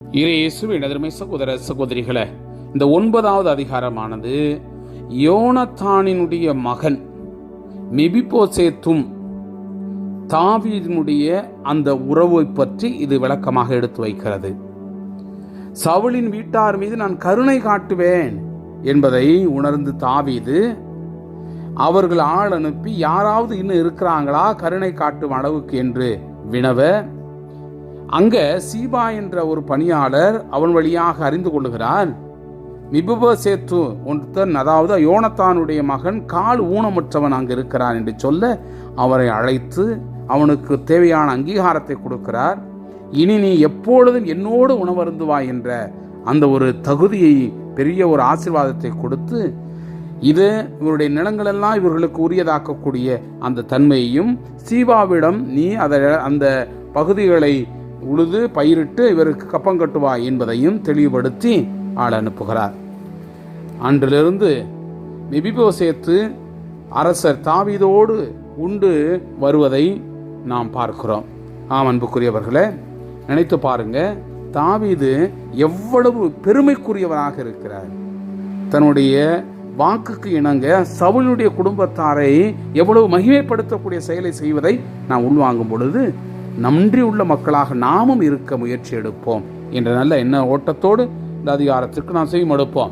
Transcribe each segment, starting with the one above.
இயேசுவின் எதிர்மை சகோதர சகோதரிகளை இந்த ஒன்பதாவது அதிகாரமானது யோனத்தானினுடைய மகன் மெபிபோசேத்தும் தாவீதினுடைய அந்த உறவை பற்றி இது விளக்கமாக எடுத்து வைக்கிறது. சவுளின் வீட்டார் மீது நான் கருணை காட்டுவேன் என்பதை உணர்ந்து தாவீது அவர்கள் ஆள் அனுப்பி யாராவது இன்னும் இருக்கிறாங்களா? கருணை காட்டும் அளவுக்கு என்று வினவ அங்க சீபா என்ற ஒரு பணியாளர் அவன் வழியாக அறிந்து கொள்ளுகிறார். மிபுபசேத்து ஒருத்தன் அதாவது யோனத்தானுடைய மகன் கால் ஊனமுற்றவன் அங்கு இருக்கிறான் என்று சொல்ல அவரை அழைத்து அவனுக்கு தேவையான அங்கீகாரத்தை கொடுக்கிறார். இனி நீ எப்பொழுதும் என்னோடு உணவருந்துவாய் என்ற அந்த ஒரு தகுதியை பெரிய ஒரு ஆசீர்வாதத்தை கொடுத்து இது இவருடைய நிலங்களெல்லாம் இவர்களுக்கு உரியதாக்கக்கூடிய அந்த தன்மையையும் சீபாவிடம் நீ அதை அந்த பகுதிகளை உழுது பயிரிட்டு இவருக்கு கப்பம் கட்டுவா என்பதையும் தெளிவுபடுத்தி ஆள் அனுப்புகிறார். அன்றிலிருந்து மெபிபோசேத்து அரசர் தாவிதோடு உண்டு வருவதை நாம் பார்க்கிறோம். ஆம் அன்புக்குரியவர்களே நினைத்து பாருங்க தாவீது எவ்வளவு பெருமைக்குரியவராக இருக்கிறார். தன்னுடைய வாக்குக்கு இணங்க சவுளுடைய குடும்பத்தாரை எவ்வளவு மகிமைப்படுத்தக்கூடிய செயலை செய்வதை நாம் உள்வாங்கும் பொழுது நன்றி உள்ள மக்களாக நாமும் இருக்க முயற்சி எடுப்போம். என்ற நல்ல எண்ண ஓட்டத்தோடு இந்த அதிகாரத்திற்கு நாம் செய்யும் எடுப்போம்.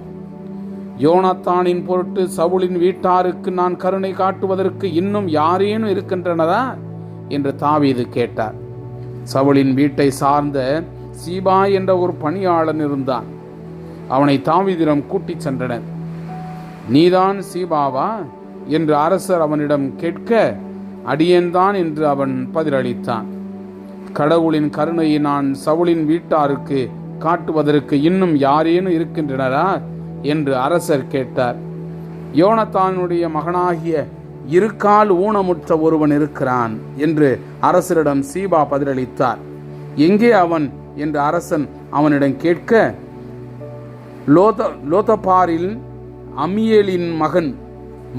யோனத்தானின் பொருட்டு சவுளின் வீட்டாருக்கு நான் கருணை காட்டுவதற்கு இன்னும் யாரேனும் இருக்கின்றனதா என்று தாவீது கேட்டார். சவுளின் வீட்டை சார்ந்த சீபா என்ற ஒரு பணியாளன் இருந்தான். அவனை தாவீதிடம் கூட்டிச் சென்றனர். நீதான் சீபாவா? என்று அரசர் அவனிடம் கேட்க அடியேன்தான் என்று அவன் பதிலளித்தான். கடவுளின் கருணையை நான் சவுளின் வீட்டாருக்கு காட்டுவதற்கு இன்னும் யாரேனும் இருக்கின்றனரா? என்று அரசர் கேட்டார். யோனத்தானுடைய மகனாகிய இருக்கால் ஊனமுற்ற ஒருவன் இருக்கிறான் என்று அரசரிடம் சீபா பதிலளித்தார். எங்கே அவன்? என்று அரசன் அவனிடம் கேட்க லோத லோதபாரில் அமியேலின் மகன்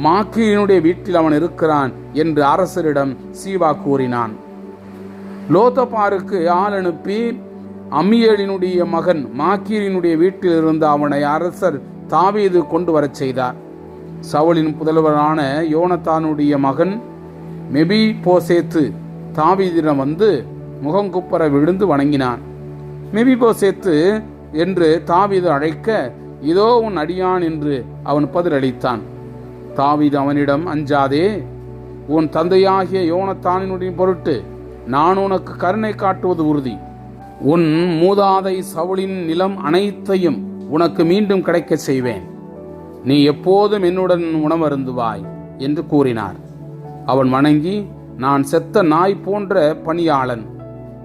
மாக்கியினுடைய வீட்டில் அவன் இருக்கிறான் என்று அரசரிடம் சீவா கூறினான். லோதபாருக்கு ஆள் அனுப்பி அம்மியலினுடைய மகன் மாக்கீரினுடைய வீட்டில் இருந்து அவனை அரசர் தாவீது கொண்டு வரச் செய்தார். சவுலின் புதல்வரான யோனத்தானுடைய மகன் மெபி போசேத்து தாவீதிடம் வந்து முகங்குப்பர விழுந்து வணங்கினான். மெபி போசேத்து என்று தாவீது அழைக்க இதோ உன் அடியான் என்று அவன் பதிலளித்தான். தாவீது அவனிடம் அஞ்சாதே உன் தந்தையாகிய யோனத்தானினுடைய பொருட்டு நான் உனக்கு கருணை காட்டுவது உறுதி. உன் மூதாதை சவுளின் நிலம் அனைத்தையும் உனக்கு மீண்டும் கிடைக்கச் செய்வேன். நீ எப்போதும் என்னுடன் உணவருந்துவாய் என்று கூறினார். அவன் வணங்கி நான் செத்த நாய் போன்ற பணியாளன்.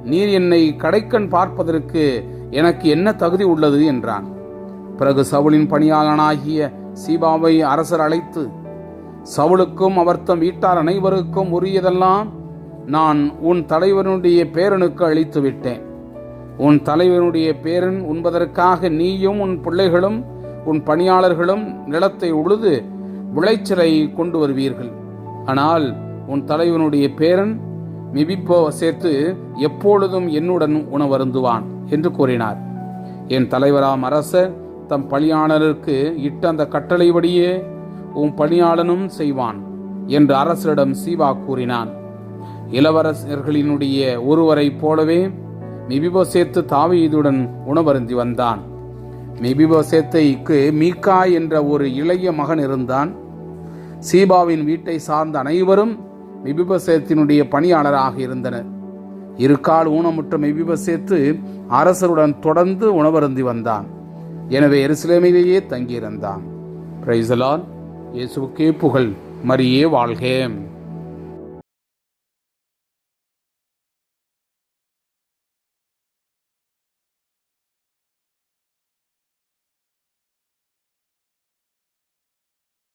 நீர் என்னை கடைக்கண் பார்ப்பதற்கு எனக்கு என்ன தகுதி உள்ளது? என்றான். பிறகு சவுளின் பணியாளனாகிய சீபாவை அரசர் அழைத்து சவுளுக்கும் அவர் தம் வீட்டார் அனைவருக்கும் உரியதெல்லாம் நான் உன் தலைவனுடைய பேரனுக்கு அளித்து விட்டேன் உன் தலைவனுடைய பேரன் உண்பதற்காக நீயும் உன் பிள்ளைகளும் உன் பணியாளர்களும் நிலத்தை உழுது விளைச்சலை கொண்டு வருவீர்கள். ஆனால் உன் தலைவனுடைய பேரன் மிபிப்போ சேர்த்து எப்பொழுதும் என்னுடன் உணவருந்துவான் என்று கூறினார். என் தலைவராம் அரசர் தம் பணியாளருக்கு இட்ட அந்த கட்டளைபடியே உன் பணியாளனும் செய்வான் என்று அரசரிடம் சீவா கூறினான். இளவரசர்களினுடைய ஒருவரைப் போலவே மிபிபோசேத்து தாவீதுடன் உணவருந்தி வந்தான். மிபிபோசேத்தைக்கு மீகா என்ற ஒரு இளைய மகன் இருந்தான். சீபாவின் வீட்டை சார்ந்த அனைவரும் மிபிபசேத்தினுடைய பணியாளராக இருந்தனர். இருக்கால் ஊனமுற்ற மிபிபசேத்து அரசருடன் தொடர்ந்து உணவருந்தி வந்தான். எனவே எருசலேமிலேயே தங்கியிருந்தான். பிரைசலால் இயேசுக்கே புகழ். மரியே வாழ்கேன்